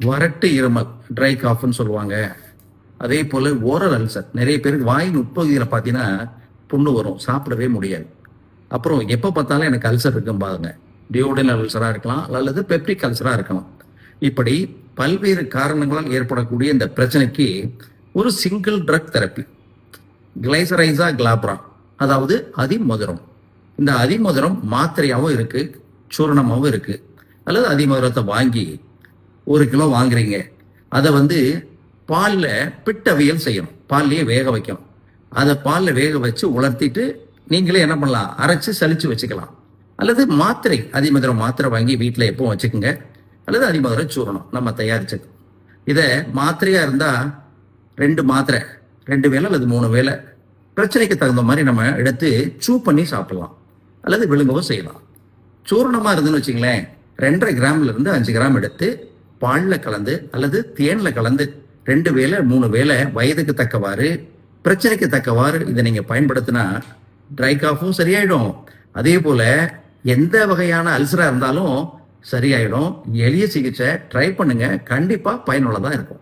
வறட்டு இருமல் ட்ரை காஃப்னு சொல்லுவாங்க. அதே போல் ஓரல் அல்சர். நிறைய பேருக்கு வாயின் உட்பகுதியில் பார்த்தீங்கன்னா புண்ணு வரும் சாப்பிடவே முடியாது. அப்புறம் எப்போ பார்த்தாலும் எனக்கு அல்சர் இருக்கும் பாருங்க. டியோடினல் அல்சராக இருக்கலாம் அல்லது பெப்டிக் அல்சராக இருக்கலாம். இப்படி பல்வேறு காரணங்களால் ஏற்படக்கூடிய இந்த பிரச்சனைக்கு ஒரு single drug therapy glycyrrhiza glabra அதாவது அதிமதுரம். இந்த அதிமதுரம் மாத்திரையாகவும் இருக்கு சூரணமாகவும் இருக்கு. அல்லது அதிமதுரத்தை வாங்கி ஒரு கிலோ வாங்குறீங்க. அதை வந்து பாலில் பிட்டவியல் செய்யணும். பால்லையே வேக வைக்கணும். அதை பாலில் வேக வச்சு உலர்த்திட்டு நீங்களே என்ன பண்ணலாம்? அரைச்சி சலிச்சு வச்சுக்கலாம். அல்லது மாத்திரை அதிமதுரம் மாத்திரை வாங்கி வீட்டில் எப்பவும் வச்சுக்கோங்க. அல்லது அதிமதுரம் சூரணம் நம்ம தயாரிச்சது இதை மாத்திரையாக இருந்தால் ரெண்டு மாத்திரை ரெண்டு வேலை அல்லது மூணு வேலை பிரச்சனைக்கு தகுந்த மாதிரி நம்ம எடுத்து சூ பண்ணி சாப்பிடலாம். அல்லது விழுங்கவும் செய்யலாம். சூரணமாக இருந்துன்னு வச்சுங்களேன் ரெண்டரை கிராம்ல இருந்து அஞ்சு கிராம் எடுத்து பாலில் கலந்து அல்லது தேனில் கலந்து ரெண்டு வேளை மூணு வேளை வயதுக்கு தக்கவாறு பிரச்சனைக்கு தக்கவாறு இதை நீங்கள் பயன்படுத்தினா ட்ரை காஃபும் சரியாயிடும். அதே போல் எந்த வகையான அல்சராக இருந்தாலும் சரியாயிடும். எளிய சிகிச்சை ட்ரை பண்ணுங்கள் கண்டிப்பாக பயனுள்ளதாக இருக்கும்.